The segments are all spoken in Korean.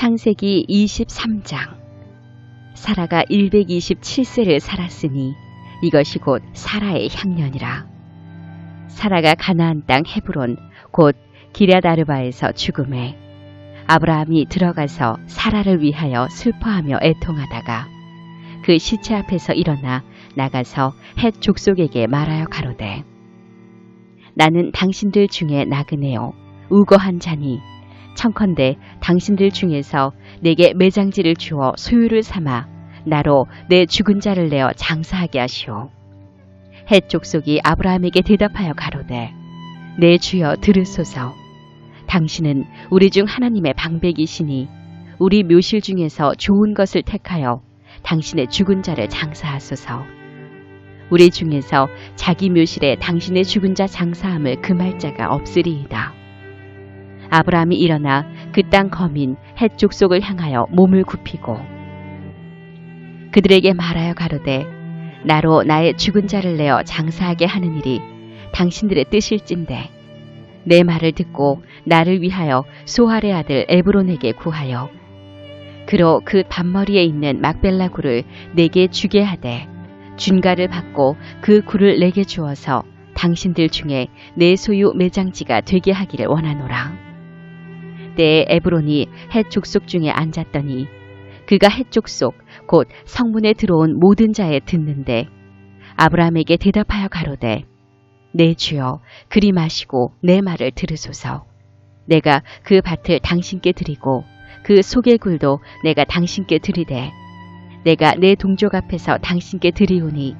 창세기 23장 사라가 127세를 살았으니 이것이 곧 사라의 향년이라. 사라가 가나안 땅 헤브론 곧 기랴다르바에서 죽음에 아브라함이 들어가서 사라를 위하여 슬퍼하며 애통하다가 그 시체 앞에서 일어나 나가서 헷 족속에게 말하여 가로되 나는 당신들 중에 나그네요 우거한 자니 청컨대 당신들 중에서 내게 매장지를 주어 소유를 삼아 나로 내 죽은 자를 내어 장사하게 하시오. 헷 족속이 아브라함에게 대답하여 가로되 내 주여 들으소서. 당신은 우리 중 하나님의 방백이시니 우리 묘실 중에서 좋은 것을 택하여 당신의 죽은 자를 장사하소서. 우리 중에서 자기 묘실에 당신의 죽은 자 장사함을 금할 자가 없으리이다. 아브라함이 일어나 그 땅 거민 헷 족속을 향하여 몸을 굽히고 그들에게 말하여 가로되 나로 나의 죽은 자를 내어 장사하게 하는 일이 당신들의 뜻일진데 내 말을 듣고 나를 위하여 소할의 아들 에브론에게 구하여 그로 그 반머리에 있는 막벨라 굴을 내게 주게 하되 준가를 받고 그 굴을 내게 주어서 당신들 중에 내 소유 매장지가 되게 하기를 원하노라. 때에 에브론이 헷 족속 중에 앉았더니 그가 헷 족속 곧 성문에 들어온 모든 자에 듣는데 아브라함에게 대답하여 가로되 내 주여 그리 마시고 내 말을 들으소서. 내가 그 밭을 당신께 드리고 그 속의 굴도 내가 당신께 드리되 내가 내 동족 앞에서 당신께 드리오니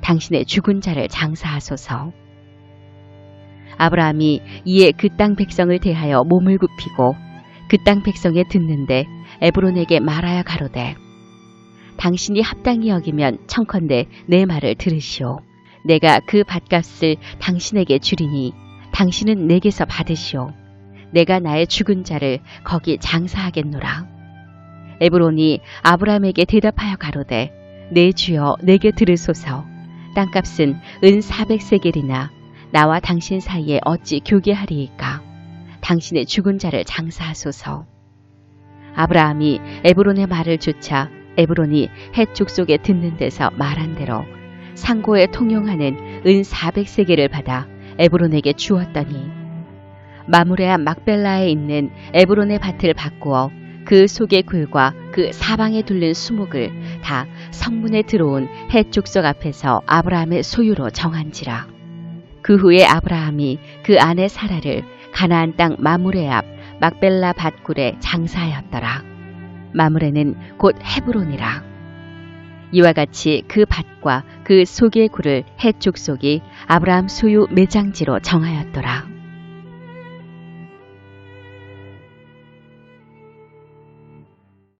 당신의 죽은 자를 장사하소서 아브라함이 이에 그 땅 백성을 대하여 몸을 굽히고 그 땅 백성에 듣는데 에브론에게 말하여 가로되 당신이 합당히 여기면 청컨대 내 말을 들으시오. 내가 그 밭값을 당신에게 주리니 당신은 내게서 받으시오. 내가 나의 죽은 자를 거기 장사하겠노라. 에브론이 아브라함에게 대답하여 가로되 내 주여 내게 들으소서. 땅값은 은 400세겔이나 나와 당신 사이에 어찌 교계하리이까? 당신의 죽은 자를 장사하소서. 아브라함이 에브론의 말을 조차 에브론이 헷 족속에 듣는 데서 말한 대로 상고에 통용하는 은 400세겔을 받아 에브론에게 주었더니 마무레아 막벨라에 있는 에브론의 밭을 바꾸어 그 속의 굴과 그 사방에 둘린 수목을 다 성문에 들어온 헷 족속 앞에서 아브라함의 소유로 정한지라. 그 후에 아브라함이 그 아내 사라를 가나안 땅 마무레 앞 막벨라 밭굴에 장사하였더라. 마무레는 곧 헤브론이라. 이와 같이 그 밭과 그 속의 굴을 헷 족속이 아브라함 소유 매장지로 정하였더라.